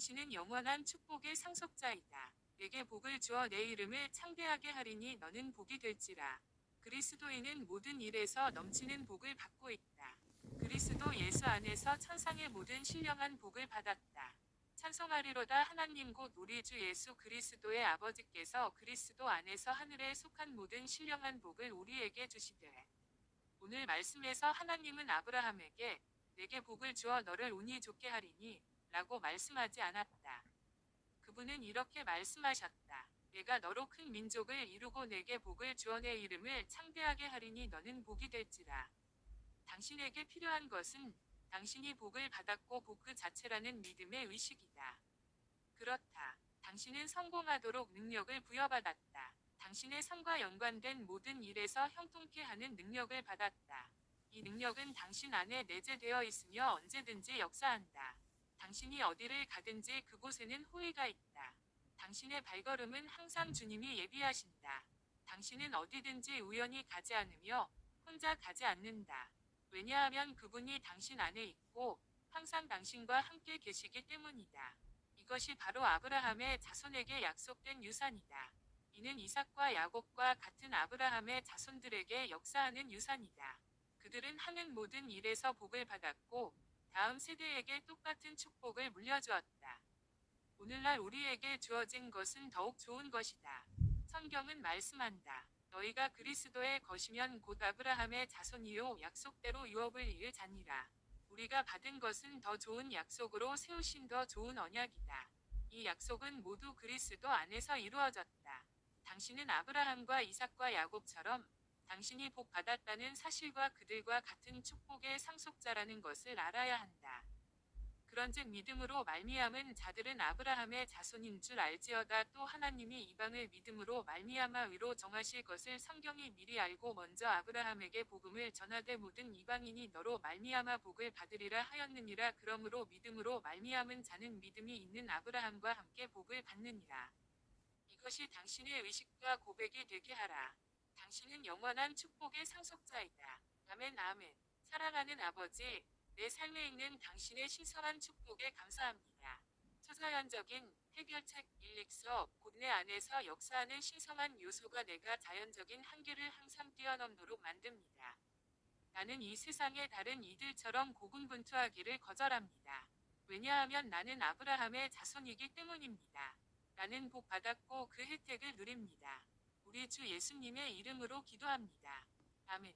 당신은 영원한 축복의 상속자이다. 내게 복을 주어 내 이름을 창대하게 하리니 너는 복이 될지라. 그리스도인은 모든 일에서 넘치는 복을 받고 있다. 그리스도 예수 안에서 천상의 모든 신령한 복을 받았다. 찬송하리로다 하나님 곧 우리 주 예수 그리스도의 아버지께서 그리스도 안에서 하늘에 속한 모든 신령한 복을 우리에게 주시되 오늘 말씀에서 하나님은 아브라함에게 내게 복을 주어 너를 운이 좋게 하리니 라고 말씀하지 않았다. 그분은 이렇게 말씀하셨다. 내가 너로 큰 민족을 이루고 내게 복을 주어 내 이름을 창대하게 하리니 너는 복이 될지라. 당신에게 필요한 것은 당신이 복을 받았고 복 그 자체라는 믿음의 의식이다. 그렇다. 당신은 성공하도록 능력을 부여받았다. 당신의 삶과 연관된 모든 일에서 형통케 하는 능력을 받았다. 이 능력은 당신 안에 내재되어 있으며 언제든지 역사한다. 당신이 어디를 가든지 그곳에는 호의가 있다. 당신의 발걸음은 항상 주님이 예비하신다. 당신은 어디든지 우연히 가지 않으며 혼자 가지 않는다. 왜냐하면 그분이 당신 안에 있고 항상 당신과 함께 계시기 때문이다. 이것이 바로 아브라함의 자손에게 약속된 유산이다. 이는 이삭과 야곱과 같은 아브라함의 자손들에게 역사하는 유산이다. 그들은 하는 모든 일에서 복을 받았고 다음 세대에게 똑같은 축복을 물려주었다. 오늘날 우리에게 주어진 것은 더욱 좋은 것이다. 성경은 말씀한다. 너희가 그리스도의 것이면 곧 아브라함의 자손이요 약속대로 유업을 이을 자니라. 우리가 받은 것은 더 좋은 약속으로 세우신 더 좋은 언약이다. 이 약속은 모두 그리스도 안에서 이루어졌다. 당신은 아브라함과 이삭과 야곱처럼 당신이 복 받았다는 사실과 그들과 같은 축복의 상속자라는 것을 알아야 한다. 그런즉 믿음으로 말미암은 자들은 아브라함의 자손인 줄 알지어다 또 하나님이 이방을 믿음으로 말미암아 의로 정하실 것을 성경이 미리 알고 먼저 아브라함에게 복음을 전하되 모든 이방인이 너로 말미암아 복을 받으리라 하였느니라 그러므로 믿음으로 말미암은 자는 믿음이 있는 아브라함과 함께 복을 받느니라 이것이 당신의 의식과 고백이 되게 하라 당신은 영원한 축복의 상속자이다 아멘 아멘 사랑하는 아버지 내 삶에 있는 당신의 신성한 축복에 감사합니다. 초자연적인 해결책 곧내 안에서 역사하는 신성한 요소가 내가 자연적인 한계를 항상 뛰어넘도록 만듭니다. 나는 이 세상의 다른 이들처럼 고군분투하기를 거절합니다. 왜냐하면 나는 아브라함의 자손이기 때문입니다. 나는 복 받았고 그 혜택을 누립니다. 우리 주 예수님의 이름으로 기도합니다. 아멘.